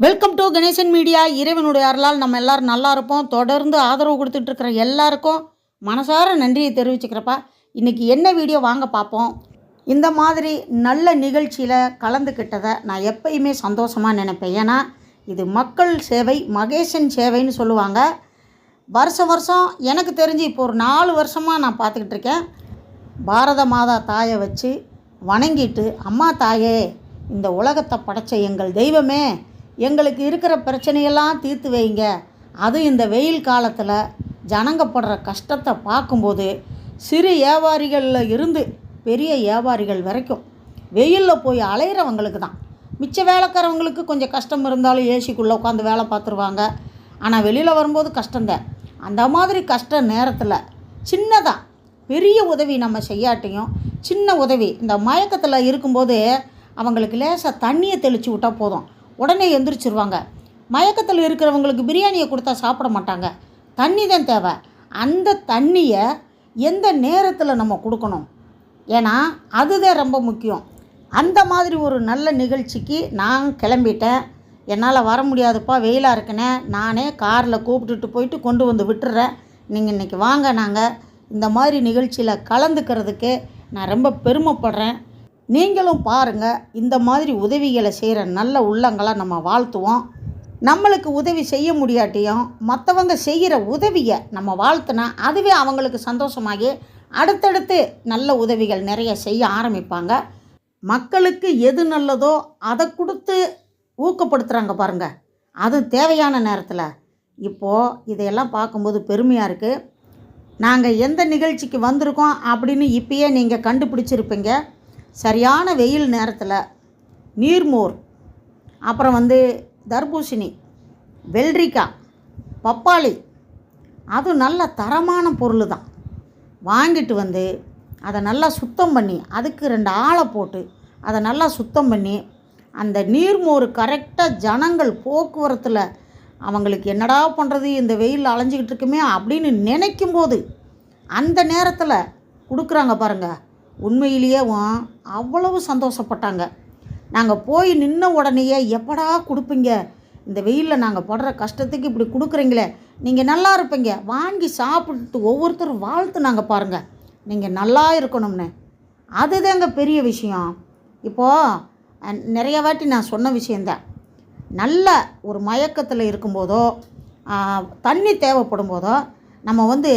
Welcome to Ganesan media இறைவனுடைய அருளால் நம்ம எல்லாரும் நல்லா இருப்போம். தொடர்ந்து ஆதரவு கொடுத்துட்டு இருக்கிற எல்லாருக்கும் மனசார நன்றியை தெரிவிச்சுக்கிறப்பா. இன்றைக்கி என்ன வீடியோ வாங்க பார்ப்போம். இந்த மாதிரி நல்ல நிகழ்ச்சியில் கலந்துக்கிட்டதை நான் எப்பயுமே சந்தோஷமாக நினைப்பேன். ஏன்னா இது மக்கள் சேவை மகேசன் சேவைன்னு சொல்லுவாங்க. வருஷம் வருஷம் எனக்கு தெரிஞ்சு இப்போ ஒரு நாலு வருஷமாக நான் பார்த்துக்கிட்டு இருக்கேன். பாரத மாதா தாயை வச்சு வணங்கிட்டு அம்மா தாயே இந்த உலகத்தை படைச்ச எங்கள் தெய்வமே எங்களுக்கு இருக்கிற பிரச்சனையெல்லாம் தீர்த்து வைங்க. அதுவும் இந்த வெயில் காலத்தில் ஜனங்கப்படுற கஷ்டத்தை பார்க்கும்போது சிறு வியாபாரிகளில் இருந்து பெரிய வியாபாரிகள் வரைக்கும் வெயிலில் போய் அலையிறவங்களுக்கு தான். மிச்ச வேலைக்காரவங்களுக்கு கொஞ்சம் கஷ்டம் இருந்தாலும் ஏசிக்குள்ளே உட்காந்து வேலை பார்த்துருவாங்க. ஆனால் வெளியில் வரும்போது கஷ்டம்தான் அந்த மாதிரி கஷ்ட நேரத்தில் சின்னதாக பெரிய உதவி நம்ம செய்யாட்டியும் சின்ன உதவி இந்த மயக்கத்தில் இருக்கும்போது அவங்களுக்கு லேசாக தண்ணியை தெளித்து விட்டால் போதும். உடனே எந்திரிச்சிருவாங்க. மயக்கத்தில் இருக்கிறவங்களுக்கு பிரியாணியை கொடுத்தா சாப்பிட மாட்டாங்க. தண்ணி தான் தேவை. அந்த தண்ணியை எந்த நேரத்தில் நம்ம கொடுக்கணும்? ஏன்னா அதுதான் ரொம்ப முக்கியம். அந்த மாதிரி ஒரு நல்ல நிகழ்ச்சிக்கு நான் கிளம்பிட்டேன். என்னால் வர முடியாதுப்பா வெயிலாக இருக்குனே நானே காரில் கூப்பிட்டுட்டு போயிட்டு கொண்டு வந்து விட்டுறேன். நீங்கள் இன்றைக்கி வாங்க நாங்கள் இந்த மாதிரி நிகழ்ச்சியில் கலந்துக்கிறதுக்கு நான் ரொம்ப பெருமைப்படுறேன். நீங்களும் பாருங்கள் இந்த மாதிரி உதவிகளை செய்கிற நல்ல உள்ளங்களை நம்ம வாழ்த்துவோம். நம்மளுக்கு உதவி செய்ய முடியாட்டியும் மற்றவங்க செய்கிற உதவியை நம்ம வாழ்த்துனா அதுவே அவங்களுக்கு சந்தோஷமாகி அடுத்தடுத்து நல்ல உதவிகள் நிறைய செய்ய ஆரம்பிப்பாங்க. மக்களுக்கு எது நல்லதோ அதை கொடுத்து ஊக்கப்படுத்துகிறாங்க பாருங்க. அது தேவையான நேரத்தில். இப்போது இதையெல்லாம் பார்க்கும்போது பெருமையாக இருக்குது நாங்கள் எந்த நிகழ்ச்சிக்கு வந்திருக்கோம் அப்படின்னு இப்பயே நீங்கள் கண்டுபிடிச்சிருப்பீங்க. சரியான வெயில் நேரத்தில் நீர்மோர் அப்புறம் வந்து தர்பூசணி வெள்ளரிக்காய் பப்பாளி அது நல்ல தரமான பொருள் தான் வாங்கிட்டு வந்து அதை நல்லா சுத்தம் பண்ணி அதுக்கு ரெண்டு ஆளை போட்டு அதை நல்லா சுத்தம் பண்ணி அந்த நீர்மோர் கரெக்டாக ஜனங்கள் போக்குவரத்தில் அவங்களுக்கு என்னடா பண்ணுறது இந்த வெயில் அலைஞ்சிக்கிட்டு இருக்குமே அப்படின்னு நினைக்கும் போது அந்த நேரத்தில் கொடுக்குறாங்க பாருங்கள் உண்மையிலேயேவும் அவ்வளவு சந்தோஷப்பட்டாங்க. நாங்கள் போய் நின்ன உடனேயே எப்படா கொடுப்பீங்க? இந்த வெயிலில் நாங்கள் படுற கஷ்டத்துக்கு இப்படி கொடுக்குறீங்களே. நீங்கள் நல்லா இருப்பீங்க. வாங்கி சாப்பிட்டு ஒவ்வொருத்தரும் வாழ்த்து நாங்கள் பாருங்கள் நீங்கள் நல்லா இருக்கணும்னு. அதுதாங்க பெரிய விஷயம். இப்போது நிறைய வாட்டி நான் சொன்ன விஷயந்தான் நல்ல ஒரு மயக்கத்தில் இருக்கும்போதோ தண்ணி தேவைப்படும் போதோ நம்ம வந்து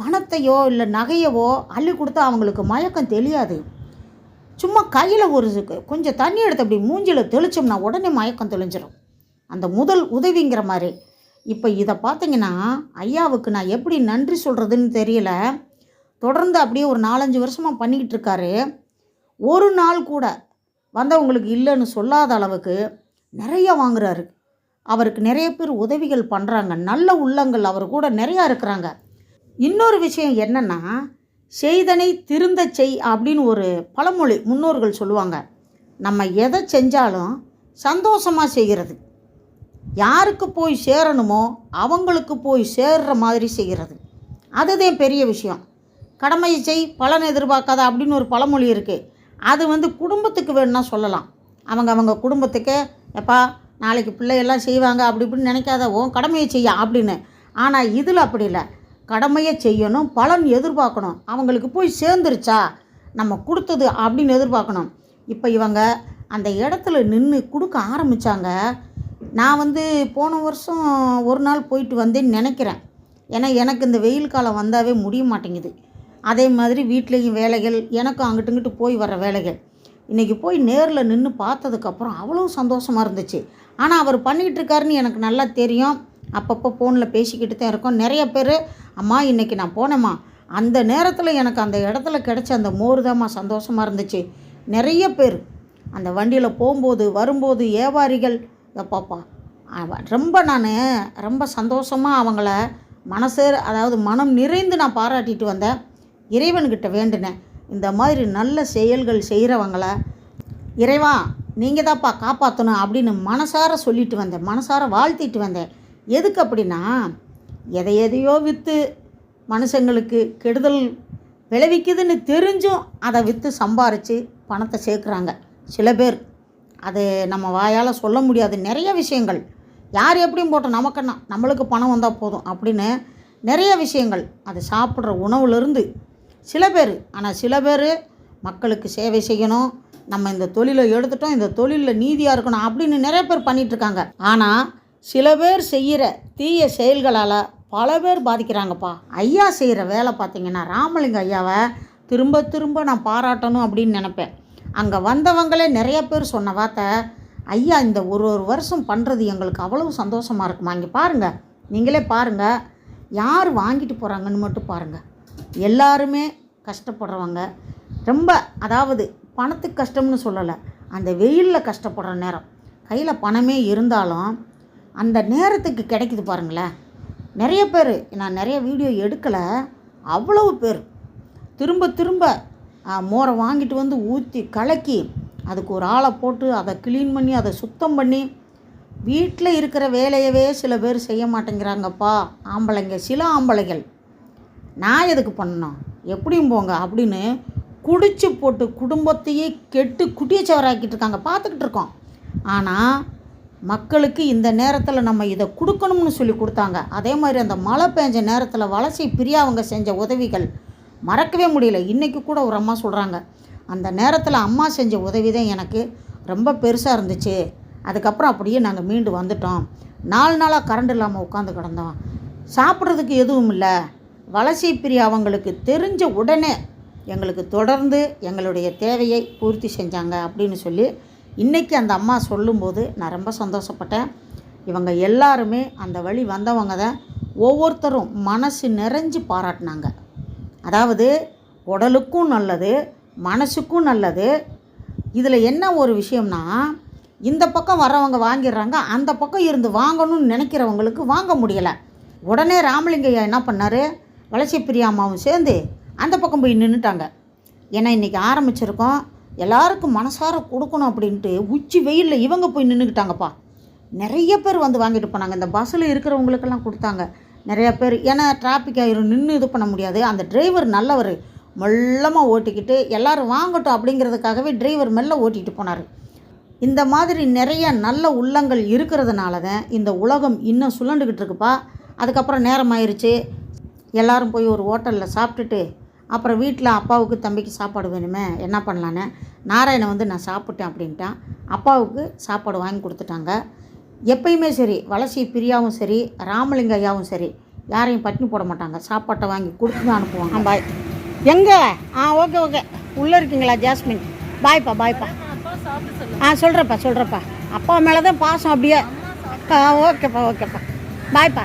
பணத்தையோ இல்லை நகையவோ அள்ளி கொடுத்தா அவங்களுக்கு மயக்கம் தெரியாது. சும்மா கையில் ஒரு கொஞ்சம் தண்ணி எடுத்து அப்படி மூஞ்சில் தெளிச்சோம்னா உடனே மயக்கம் தெளிஞ்சிடும் அந்த முதல் உதவிங்கிற மாதிரி. இப்போ இதை பார்த்தீங்கன்னா ஐயாவுக்கு நான் எப்படி நன்றி சொல்கிறதுன்னு தெரியல. தொடர்ந்து அப்படியே ஒரு நாலஞ்சு வருஷமாக பண்ணிக்கிட்டு இருக்காரு. ஒரு நாள் கூட வந்தவங்களுக்கு இல்லைன்னு சொல்லாத அளவுக்கு நிறைய வாங்குறாரு. அவருக்கு நிறைய பேர் உதவிகள் பண்ணுறாங்க நல்ல உள்ளங்கள் அவர் கூட நிறையா இருக்கிறாங்க. இன்னொரு விஷயம் என்னென்னா செய்தனை திருந்த செய் அப்படின்னு ஒரு பழமொழி முன்னோர்கள் சொல்லுவாங்க. நம்ம எதை செஞ்சாலும் சந்தோஷமாக செய்கிறது. யாருக்கு போய் சேரணுமோ அவங்களுக்கு போய் சேர்ற மாதிரி செய்கிறது. அதுதான் பெரிய விஷயம். கடமையை செய் பலன் எதிர்பார்க்காத அப்படின்னு ஒரு பழமொழி இருக்குது அது வந்து குடும்பத்துக்கு வேணும்னா சொல்லலாம். அவங்க அவங்க குடும்பத்துக்கு எப்பா நாளைக்கு பிள்ளையெல்லாம் செய்வாங்க அப்படி இப்படின்னு நினைக்காத ஓ கடமையை செய்ய அப்படின்னு. ஆனால் இதில் அப்படி இல்லை. கடமையை செய்யணும் பலன் எதிர்பார்க்கணும். அவங்களுக்கு போய் சேர்ந்துருச்சா? நம்ம கொடுத்தது அப்படின்னு எதிர்பார்க்கணும். இப்போ இவங்க அந்த இடத்துல நின்று கொடுக்க ஆரம்பித்தாங்க நான் வந்து போன வருஷம் ஒரு நாள் போயிட்டு வந்தேன்னு நினைக்கிறேன். ஏன்னா எனக்கு இந்த வெயில் காலம் வந்தாவே முடிய மாட்டேங்குது. அதே மாதிரி வீட்லேயும் வேலைகள் எனக்கும் அங்கிட்டு இங்கிட்டு போய் வர வேலைகள். இன்றைக்கி போய் நேரில் நின்று பார்த்ததுக்கப்புறம் அவ்வளோ சந்தோஷமாக இருந்துச்சு. ஆனால் அவர் பண்ணிக்கிட்டு இருக்காருன்னு எனக்கு நல்லா தெரியும். அப்பப்போ ஃபோனில் பேசிக்கிட்டு தான் இருக்கோம். நிறைய பேர் அம்மா இன்றைக்கி நான் போனேம்மா. அந்த நேரத்தில் எனக்கு அந்த இடத்துல கிடச்ச அந்த மோர் தான்மா சந்தோஷமாக இருந்துச்சு. நிறைய பேர் அந்த வண்டியில் போகும்போது வரும்போது வியாபாரிகள் எப்பாப்பா ரொம்ப நான் ரொம்ப சந்தோஷமாக அவங்கள மனசே அதாவது மனம் நிறைந்து நான் பாராட்டிட்டு வந்தேன். இறைவன்கிட்ட வேண்டினேன். இந்த மாதிரி நல்ல செயல்கள் செய்கிறவங்கள இறைவா நீங்கள் தான்ப்பா காப்பாற்றணும் அப்படின்னு மனசார சொல்லிட்டு வந்தேன். மனசார வாழ்த்திட்டு வந்தேன். எதுக்கு அப்படின்னா எதை எதையோ விற்று மனுஷங்களுக்கு கெடுதல் விளைவிக்குதுன்னு தெரிஞ்சும் அதை விற்று சம்பாரித்து பணத்தை சேர்க்குறாங்க. சில பேர். அது நம்ம வாயால் சொல்ல முடியாது. நிறைய விஷயங்கள். யார் எப்படியும் போட்டோம் நமக்குன்னா? நம்மளுக்கு பணம் வந்தால் போதும் அப்படின்னு நிறைய விஷயங்கள். அது சாப்பிட்ற உணவுலேருந்து சில பேர். ஆனால் சில பேர் மக்களுக்கு சேவை செய்யணும். நம்ம இந்த தொழிலை எடுத்துட்டோம் இந்த தொழிலில் நீதியாக இருக்கணும் அப்படின்னு நிறைய பேர் பண்ணிகிட்ருக்காங்க ஆனால் சில பேர் செய்கிற தீய செயல்களால் பல பேர் பாதிக்கிறாங்கப்பா. ஐயா செய்கிற வேலை பார்த்தீங்கன்னா ராமலிங்க ஐயாவை திரும்ப திரும்ப நான் பாராட்டணும் அப்படின்னு நினப்பேன். அங்கே வந்தவங்களே நிறைய பேர் சொன்ன வார்த்தை ஐயா இந்த ஒரு ஒரு வருஷம் பண்ணுறது எங்களுக்கு அவ்வளவு சந்தோஷமாக இருக்குமா? இங்கே பாருங்கள் நீங்களே பாருங்கள் யார் வாங்கிட்டு போகிறாங்கன்னு மட்டும் பாருங்கள் எல்லாருமே கஷ்டப்படுறவங்க. ரொம்ப அதாவது பணத்துக்கு கஷ்டம்னு சொல்லலை அந்த வெயிலில் கஷ்டப்படுற நேரம். கையில் பணமே இருந்தாலும் அந்த நேரத்துக்கு கிடைக்குது பாருங்களேன். நிறைய பேர் நான் நிறைய வீடியோ எடுக்கலை அவ்வளவு பேர். திரும்ப திரும்ப மோரை வாங்கிட்டு வந்து ஊற்றி கலக்கி அதுக்கு ஒரு ஆளை போட்டு அதை க்ளீன் பண்ணி அதை சுத்தம் பண்ணி வீட்டில் இருக்கிற வேலையவே சில பேர் செய்ய மாட்டேங்கிறாங்கப்பா ஆம்பளைங்க சில ஆம்பளைகள். நான் எதுக்கு பண்ணணும்? எப்படியும் போங்க அப்படின்னு குடிச்சு போட்டு குடும்பத்தையே கெட்டு குட்டியச்சவராக்கிட்டு இருக்காங்க. பார்த்துக்கிட்டு இருக்கோம். ஆனால் மக்களுக்கு இந்த நேரத்தில் நம்ம இதை கொடுக்கணும்னு சொல்லி கொடுத்தாங்க. அதே மாதிரி அந்த மழை பெஞ்ச நேரத்தில் வலசை பிரியா அவங்க செஞ்ச உதவிகள் மறக்கவே முடியல. இன்றைக்கி கூட ஒரு அம்மா சொல்கிறாங்க அந்த நேரத்தில் அம்மா செஞ்ச உதவி தான் எனக்கு ரொம்ப பெருசாக இருந்துச்சு. அதுக்கப்புறம் அப்படியே நாங்கள் மீண்டு வந்துட்டோம். நாலு நாளாக கரண்ட் இல்லாமல் உட்காந்து கிடந்தோம். சாப்பிட்றதுக்கு எதுவும் இல்லை. வலசை பிரியா அவங்களுக்கு தெரிஞ்ச உடனே எங்களுக்கு தொடர்ந்து எங்களுடைய தேவையை பூர்த்தி செஞ்சாங்க அப்படின்னு சொல்லி இன்றைக்கி அந்த அம்மா சொல்லும்போது நான் ரொம்ப சந்தோஷப்பட்டேன். இவங்க எல்லாருமே அந்த வழி வந்தவங்க தான் ஒவ்வொருத்தரும் மனசு நிறைஞ்சு பாராட்டினாங்க. அதாவது உடலுக்கும் நல்லது மனசுக்கும் நல்லது. இதில் என்ன ஒரு விஷயம்னா இந்த பக்கம் வரவங்க வாங்கிடுறாங்க அந்த பக்கம் இருந்து வாங்கணும்னு நினைக்கிறவங்களுக்கு வாங்க முடியலை. உடனே ராமலிங்கையா என்ன பண்ணார்? வளர்ச்சி பிரியாமாவும் சேர்ந்து அந்த பக்கம் போய் நின்றுட்டாங்க ஏன்னா இன்றைக்கி ஆரம்பிச்சிருக்கோம். எல்லாருக்கும் மனசார கொடுக்கணும் அப்படின்ட்டு உச்சி வெயிலில் இவங்க போய் நின்றுக்கிட்டாங்கப்பா நிறைய பேர் வந்து வாங்கிட்டு போனாங்க. இந்த பஸ்ஸில் இருக்கிறவங்களுக்கெல்லாம் கொடுத்தாங்க. நிறைய பேர் ஏன்னா டிராஃபிக் ஆயிரும். நின்று இது பண்ண முடியாது. அந்த டிரைவர் நல்லவர். மெல்லமாக ஓட்டிக்கிட்டு எல்லாரும் வாங்கட்டும் அப்படிங்கிறதுக்காகவே டிரைவர் மெல்ல ஓட்டிகிட்டு போனார். இந்த மாதிரி நிறைய நல்ல உள்ளங்கள் இருக்கிறதுனால தான் இந்த உலகம் இன்னும் சுழண்டுக்கிட்டு இருக்குப்பா. அதுக்கப்புறம் நேரம் ஆயிடுச்சு எல்லோரும் போய் ஒரு ஹோட்டலில் சாப்பிட்டுட்டு அப்புறம் வீட்டில் அப்பாவுக்கு தம்பிக்கு சாப்பாடு வேணுமே என்ன பண்ணலான்னு? நாராயணன் வந்து நான் சாப்பிட்டேன் அப்படின்ட்டான். அப்பாவுக்கு சாப்பாடு வாங்கி கொடுத்துட்டாங்க. எப்பயுமே சரி வளசி பிரியாவும் சரி ராமலிங்க ஐயாவும் சரி யாரையும் பட்டினி போட மாட்டாங்க. சாப்பாட்டை வாங்கி கொடுத்து தான் அனுப்புவாங்க. பாய். எங்கே? ஆ ஓகே ஓகே. உள்ளே இருக்கீங்களா ஜாஸ்மின்? பாய்ப்பா பாய்ப்பா. ஆ சொல்கிறப்பா சொல்கிறப்பா அப்பா மேலே தான் பாசம் அப்படியே ஆ ஓகேப்பா ஓகேப்பா. பாய்ப்பா.